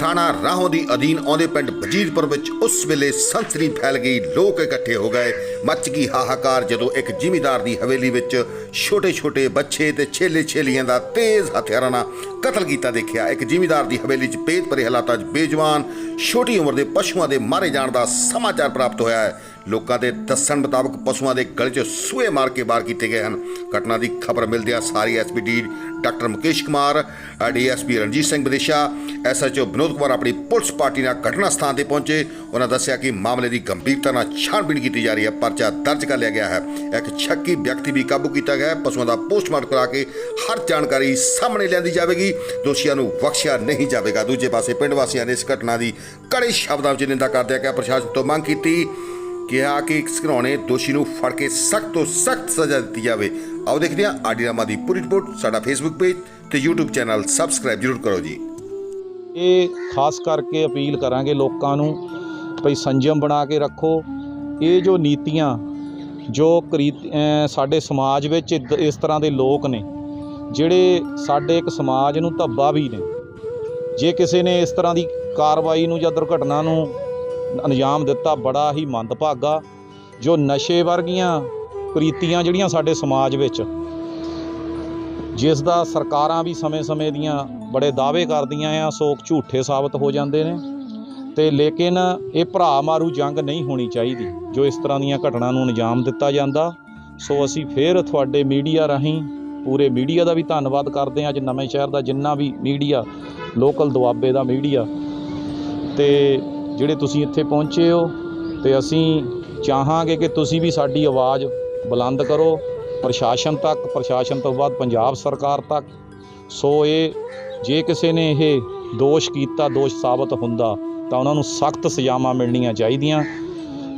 ਥਾਣਾ ਰਾਹੋਂ ਦੀ ਅਧੀਨ ਆਉਂਦੇ ਪਿੰਡ ਵਜੀਰਪੁਰ ਵਿੱਚ ਉਸ ਵੇਲੇ ਸੰਸਰੀ ਫੈਲ ਗਈ, ਲੋਕ ਇਕੱਠੇ ਹੋ ਗਏ। ਮੱਚ ਗਈ ਹਾਹਾਕਾਰ ਜਦੋਂ ਇੱਕ ਜ਼ਿਮੀਦਾਰ ਦੀ ਹਵੇਲੀ ਵਿੱਚ ਛੋਟੇ-ਛੋਟੇ ਬੱਚੇ ਤੇ ਛੇਲੇ-ਛੇਲੀਆਂ ਦਾ ਤੇਜ਼ ਹਥਿਆਰਾਂ ਨਾਲ ਕਤਲ ਕੀਤਾ ਦੇਖਿਆ। ਇੱਕ ਜ਼ਿਮੀਦਾਰ ਦੀ ਹਵੇਲੀ 'ਚ ਪੇਤ ਭਰੇ ਹਾਲਾਤਾਂ 'ਚ ਬੇਜਵਾਨ, ਛੋਟੀ ਉਮਰ ਦੇ ਪਸ਼ੂਆਂ ਦੇ ਮਾਰੇ ਜਾਣ ਦਾ ਸਮਾਚਾਰ ਪ੍ਰਾਪਤ ਹੋਇਆ ਹੈ। ਲੋਕਾਂ ਦੇ ਦੱਸਣ ਮੁਤਾਬਕ ਪਸ਼ੂਆਂ ਦੇ ਗਲੇ 'ਚ ਸੂਏ ਮਾਰ ਕੇ ਬਾਹਰ ਕੀਤੇ ਗਏ ਹਨ। ਘਟਨਾ ਦੀ ਖਬਰ ਮਿਲਦਿਆਂ ਸਾਰੀ SPD doctor Mukesh Kumar, DSP Ranjit Singh ਵਿਦੇਸ਼ਾ, ਐਸਐਚਓ ਵਿਨੋਦ ਕੁਮਾਰ ਆਪਣੀ ਪੁਲਿਸ ਪਾਰਟੀ ਨਾਲ ਘਟਨਾ ਸਥਾਨ ਤੇ ਪਹੁੰਚੇ। ਉਹਨਾਂ ਦੱਸਿਆ ਕਿ ਮਾਮਲੇ ਦੀ ਗੰਭੀਰਤਾ ਨਾਲ ਛਾਣਬੀਣ ਕੀਤੀ ਜਾ ਰਹੀ ਹੈ। ਪਰਚਾ ਦਰਜ ਕਰ ਲਿਆ ਗਿਆ ਹੈ। ਇੱਕ ਸ਼ੱਕੀ ਵਿਅਕਤੀ ਵੀ ਕਾਬੂ ਕੀਤਾ ਗਿਆ ਹੈ। ਪਸ਼ੂਆਂ ਦਾ ਪੋਸਟਮਾਰਟਮ ਕਰਾ ਕੇ ਹਰ ਜਾਣਕਾਰੀ ਸਾਹਮਣੇ ਲਿਆਂਦੀ ਜਾਵੇਗੀ। ਦੋਸ਼ੀਆਂ ਨੂੰ ਬਖਸ਼ਿਆ ਨਹੀਂ ਜਾਵੇਗਾ। ਦੂਜੇ ਪਾਸੇ ਪਿੰਡ ਵਾਸੀਆਂ ਨੇ ਇਸ ਘਟਨਾ ਦੀ ਕੜੇ ਸ਼ਬਦਾਂ ਵਿੱਚ ਨਿੰਦਾ ਕਰਦਿਆਂ ਕਿਹਾ, ਪ੍ਰਸ਼ਾਸਨ ਤੋਂ ਮੰਗ ਕੀਤੀ ਕਿਹਾ ਕਿ ਇਸ ਘਰਾਉਣੇ ਦੋਸ਼ੀ ਨੂੰ ਫੜ ਕੇ ਸਖਤ ਤੋਂ ਸਖਤ ਸਜ਼ਾ ਦਿੱਤੀ ਜਾਵੇ। ਆਓ ਦੇਖਦੇ ਹਾਂ ਆਡੀਰਾਮਾ ਦੀ ਪੂਰੀ ਰਿਪੋਰਟ, ਸਾਡਾ ਫੇਸਬੁੱਕ ਪੇਜ ਤੇ YouTube ਚੈਨਲ ਸਬਸਕ੍ਰਾਈਬ ਜ਼ਰੂਰ ਕਰੋ ਜੀ। ਇਹ ਖਾਸ ਕਰਕੇ ਅਪੀਲ ਕਰਾਂਗੇ ਲੋਕਾਂ ਨੂੰ ਭਈ ਸੰਜਮ ਬਣਾ ਕੇ ਰੱਖੋ। ਇਹ ਜੋ ਨੀਤੀਆਂ, ਜੋ ਕਰੀ- ਸਾਡੇ ਸਮਾਜ ਵਿੱਚ ਇਸ ਤਰ੍ਹਾਂ ਦੇ ਲੋਕ ਨੇ, ਜਿਹੜੇ ਸਾਡੇ ਇੱਕ ਸਮਾਜ ਨੂੰ ਧੱਬਾ ਵੀ ਨੇ। ਜੇ ਕਿਸੇ ਨੇ ਇਸ ਤਰ੍ਹਾਂ ਦੀ ਕਾਰਵਾਈ ਨੂੰ ਜਾਂ ਦੁਰਘਟਨਾ ਨੂੰ ਅੰਜਾਮ ਦਿੱਤਾ, ਬੜਾ ਹੀ ਮੰਦਭਾਗਾ, ਜੋ ਨਸ਼ੇ ਵਰਗੀਆਂ ਪ੍ਰੀਤੀਆਂ ਜਿਹੜੀਆਂ ਸਾਡੇ ਸਮਾਜ ਵਿੱਚ ਜਿਸ ਦਾ ਸਰਕਾਰਾਂ ਵੀ ਸਮੇਂ-ਸਮੇਂ ਦੀਆਂ ਬੜੇ ਦਾਅਵੇ ਕਰਦੀਆਂ ਆ, ਸੋ ਝੂਠੇ ਸਾਬਤ ਹੋ ਜਾਂਦੇ ਨੇ। ਤੇ ਲੇਕਿਨ ਇਹ ਭਰਾ ਮਾਰੂ ਜੰਗ ਨਹੀਂ ਹੋਣੀ ਚਾਹੀਦੀ, ਜੋ ਇਸ ਤਰ੍ਹਾਂ ਦੀਆਂ ਘਟਨਾ ਨੂੰ ਅੰਜਾਮ ਦਿੱਤਾ ਜਾਂਦਾ। ਸੋ ਅਸੀਂ ਫੇਰ ਤੁਹਾਡੇ ਮੀਡੀਆ ਰਾਹੀਂ ਪੂਰੇ ਮੀਡੀਆ ਦਾ ਵੀ ਧੰਨਵਾਦ ਕਰਦੇ ਹਾਂ, ਅੱਜ ਨਵੇਂ ਸ਼ਹਿਰ ਦਾ ਜਿੰਨਾ ਵੀ ਮੀਡੀਆ, ਲੋਕਲ ਦੁਆਬੇ ਦਾ ਮੀਡੀਆ। ਤੇ ਜਿਹੜੇ ਤੁਸੀਂ ਇੱਥੇ ਪਹੁੰਚੇ ਹੋ, ਤੇ ਅਸੀਂ ਚਾਹਾਂਗੇ ਕਿ ਤੁਸੀਂ ਵੀ ਸਾਡੀ ਆਵਾਜ਼ ਬੁਲੰਦ ਕਰੋ। ਪ੍ਰਸ਼ਾਸਨ ਤੱਕ, ਪ੍ਰਸ਼ਾਸਨ ਤੋਂ ਬਾਅਦ ਪੰਜਾਬ ਸਰਕਾਰ ਤੱਕ। ਸੋ ਇਹ, ਜੇ ਕਿਸੇ ਨੇ ਇਹ ਦੋਸ਼ ਕੀਤਾ, ਦੋਸ਼ ਸਾਬਤ ਹੁੰਦਾ, ਤਾਂ ਉਹਨਾਂ ਨੂੰ ਸਖਤ ਸਜ਼ਾਵਾਂ ਮਿਲਣੀਆਂ ਚਾਹੀਦੀਆਂ,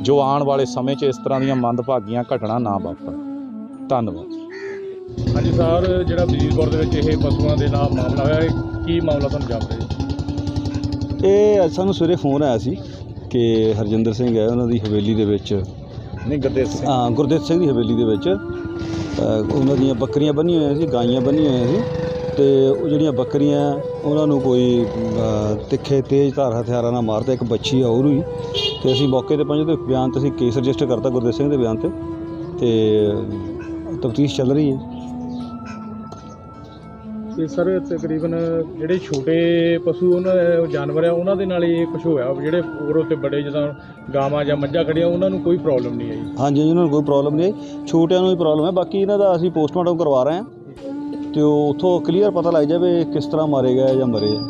ਜੋ ਆਉਣ ਵਾਲੇ ਸਮੇਂ 'ਚ ਇਸ ਤਰ੍ਹਾਂ ਦੀਆਂ ਮੰਦਭਾਗੀਆਂ ਘਟਨਾ ਨਾ ਵਾਪਰਨ ਧੰਨਵਾਦ। ਹਾਂਜੀ ਸਰ, ਜਿਹੜਾ ਬਜੀਰਪੁਰ ਦੇ ਵਿੱਚ ਇਹ ਪਸ਼ੂਆਂ ਦੇ ਨਾਲ ਮਾਮਲਾ ਹੋਇਆ, ਇਹ ਕੀ ਮਾਮਲਾ ਤੁਹਾਨੂੰ ਜਾਣਦੇ ਇਹ ਅੱਜ ਸਾਨੂੰ ਸਵੇਰੇ ਫੋਨ ਆਇਆ ਸੀ ਕਿ ਹਰਜਿੰਦਰ ਸਿੰਘ ਹੈ ਉਹਨਾਂ ਦੀ ਹਵੇਲੀ ਦੇ ਵਿੱਚ। ਨਹੀਂ ਗੱਦੇ ਸਿੰਘ। ਹਾਂ ਗੁਰਦੇਵ ਸਿੰਘ ਦੀ ਹਵੇਲੀ ਦੇ ਵਿੱਚ। ਅ, ਉਹਨਾਂ ਦੀਆਂ ਬੱਕਰੀਆਂ ਬੰਨੀਆਂ ਹੋਈਆਂ ਸੀ ਗਾਈਆਂ ਬੰਨੀਆਂ ਹੋਈਆਂ ਸੀ। ਤੇ ਉਹ ਜਿਹੜੀਆਂ ਬੱਕਰੀਆਂ ਉਹਨਾਂ ਨੂੰ ਕੋਈ ਅ, ਤਿੱਖੇ ਤੇਜ਼ ਧਾਰ ਹਥਿਆਰਾਂ ਨਾਲ ਮਾਰਦਾ ਇੱਕ ਬੱਚੀ ਆ ਉਹਨੂੰ ਹੀ। ਤੇ ਅਸੀਂ ਮੌਕੇ ਤੇ ਪਹੁੰਚੇ ਤੇ ਬਿਆਨ ਤੇ ਅਸੀਂ ਕੇਸ ਰਜਿਸਟਰ ਕਰਤਾ ਗੁਰਦੇਵ ਸਿੰਘ ਦੇ ਬਿਆਨ ਤੇ। ਤੇ ਤਫਤੀਸ਼ ਚੱਲ ਰਹੀ ਹੈ। ਤੇ ਸਰ ਤਕਰੀਬਨ ਜਿਹੜੇ ਛੋਟੇ ਪਸ਼ੂ ਉਹਨਾਂ ਉਹ ਜਾਨਵਰ ਆ ਉਹਨਾਂ ਦੇ ਨਾਲ ਹੀ ਇਹ ਕੁਝ ਹੋਇਆ। ਜਿਹੜੇ ਹੋਰ ਉੱਤੇ ਬੜੇ ਜਿੱਦਾਂ ਗਾਵਾਂ ਜਾਂ ਮੱਝਾਂ ਖੜੀਆਂ ਉਹਨਾਂ ਨੂੰ ਕੋਈ ਪ੍ਰੋਬਲਮ ਨਹੀਂ ਆਈ। ਹਾਂਜੀ ਉਹਨਾਂ ਨੂੰ ਕੋਈ ਪ੍ਰੋਬਲਮ ਨਹੀਂ ਆਈ। ਛੋਟਿਆਂ ਨੂੰ ਹੀ ਪ੍ਰੋਬਲਮ ਹੈ। ਬਾਕੀ ਇਹਨਾਂ ਦਾ ਅਸੀਂ ਪੋਸਟਮਾਰਟਮ ਕਰਵਾ ਰਹੇ ਹਾਂ। ਤੇ ਉਹ ਉੱਥੋਂ ਕਲੀਅਰ ਪਤਾ ਲੱਗ ਜਾਵੇ ਕਿਸ ਤਰ੍ਹਾਂ ਮਾਰੇ ਗਏ ਜਾਂ ਮਰੇ ਆ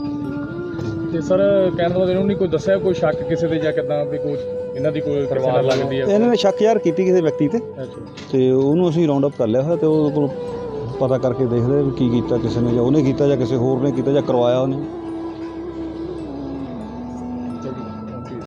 ਤੇ ਸਰ ਕਹਿਣ ਦਾ ਇਹਨੂੰ ਨਹੀਂ ਕੋਈ ਦੱਸਿਆ ਕੋਈ ਸ਼ੱਕ ਕਿਸੇ ਤੇ ਜਾਂ ਕਿਦਾਂ ਵੀ ਕੋਈ ਇਹਨਾਂ ਦੀ ਕੋਈ ਨਾਲ ਲੱਗਦੀ ਹੈ? ਇਹਨਾਂ ਨੇ ਸ਼ੱਕ ਯਾਰ ਕੀਤੀ ਕਿਸੇ ਵਿਅਕਤੀ ਤੇ। ਅੱਛਾ। ਤੇ ਉਹਨੂੰ ਅਸੀਂ ਰਾਉਂਡ ਅਪ ਕਰ ਲਿਆ ਹੋਇਆ ਤੇ ਉਹ ਕੋਲ ਪਤਾ ਕਰਕੇ ਦੇਖਦੇ ਆ ਵੀ ਕੀ ਕੀਤਾ ਕਿਸੇ ਨੇ, ਜਾਂ ਉਹਨੇ ਕੀਤਾ ਜਾਂ ਕਿਸੇ ਹੋਰ ਨੇ ਕੀਤਾ ਜਾਂ ਕਰਵਾਇਆ ਉਹਨੇ।